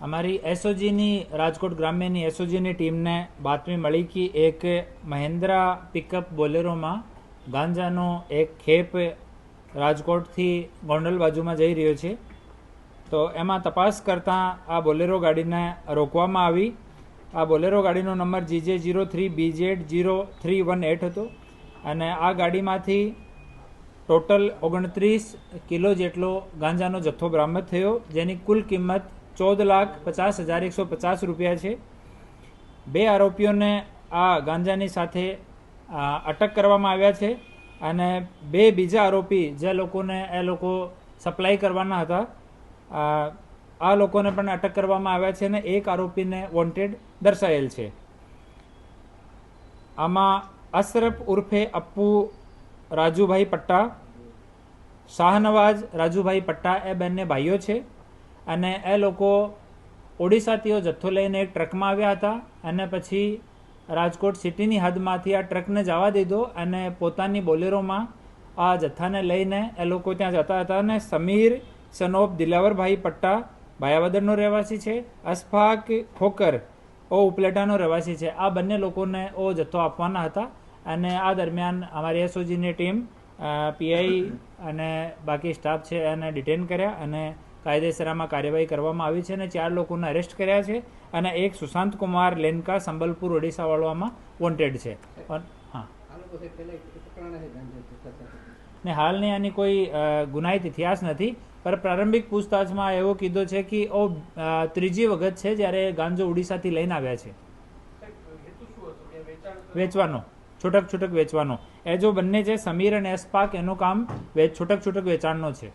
અમારી એસઓજીની, રાજકોટ ગ્રામ્યની એસઓજીની ટીમને બાતમી મળી કે એક મહેન્દ્રા પિકઅપ બોલેરોમાં ગાંજાનો એક ખેપ રાજકોટથી ગોંડલ બાજુમાં જઈ રહ્યો છે. તો એમાં તપાસ કરતાં આ બોલેરો ગાડીને રોકવામાં આવી. આ બોલેરો ગાડીનો number G J zero three B Z zero three one eight હતો અને આ ગાડીમાંથી ટોટલ ઓગણત્રીસ કિલો જેટલો ગાંજાનો જથ્થો બરામદ થયો, જેની કુલ કિંમત ચૌદ લાખ પચાસ હજાર એકસો પચાસ રૂપિયા છે. બે આરોપીઓને આ ગાંજાની સાથે અટક કરવામાં આવ્યા છે અને બે બીજા આરોપી જે લોકોને એ લોકો સપ્લાય કરવાના હતા આ લોકોને પણ અટક કરવામાં આવ્યા છે અને એક આરોપીને વોન્ટેડ દર્શાયેલ છે. આમાં અશરફ ઉર્ફે અપ્પુ, રાજુભાઈ પટ્ટા, શાહનવાજ, રાજુભાઈ પટ્ટા એ બંને ભાઈઓ છે. અને એ લોકો ઓડિશાથીઓ જથ્થો લઈને એક ટ્રકમાં આવ્યા હતા અને પછી રાજકોટ સિટીની હદમાંથી આ ટ્રકને જવા દીધો અને પોતાની બોલેરોમાં આ જથ્થાને લઈને એ લોકો ત્યાં જતા હતા અને સમીર સનોપ દિલાવરભાઈ પટ્ટા ભાયાવદરનો રહેવાસી છે, અશફાક ખોકર ઓ ઉપલેટાનો રહેવાસી છે. આ બંને લોકોને ઓ જથ્થો આપવાના હતા અને આ દરમિયાન અમારી એસઓજીની ટીમ પીઆઈ અને બાકી સ્ટાફ છે એને ડિટેન કર્યા અને કાયદેસરમાં કાર્યવાહી કરવામાં આવી છે અને ચાર લોકોને અરેસ્ટ કર્યા છે અને એક સુશાંત કુમાર લેનકા સંબલપુર ઓડિશાવાળામાં વોન્ટેડ છે. હા. ને હાલની આની કોઈ ગુનાહિત ઇતિહાસ નથી, પર પ્રારંભિક પૂછતાછમાં એવો કીધો છે કે ઓ ત્રીજી વખત છે જ્યારે ગાંજો ઓડિશાથી લઈને આવ્યા છે. વેચવાનો, છૂટક છૂટક વેચવાનો. એ જો બંને છે, સમીર અને એસ્પાક, એનું કામ છૂટક છૂટક વેચાણનો છે.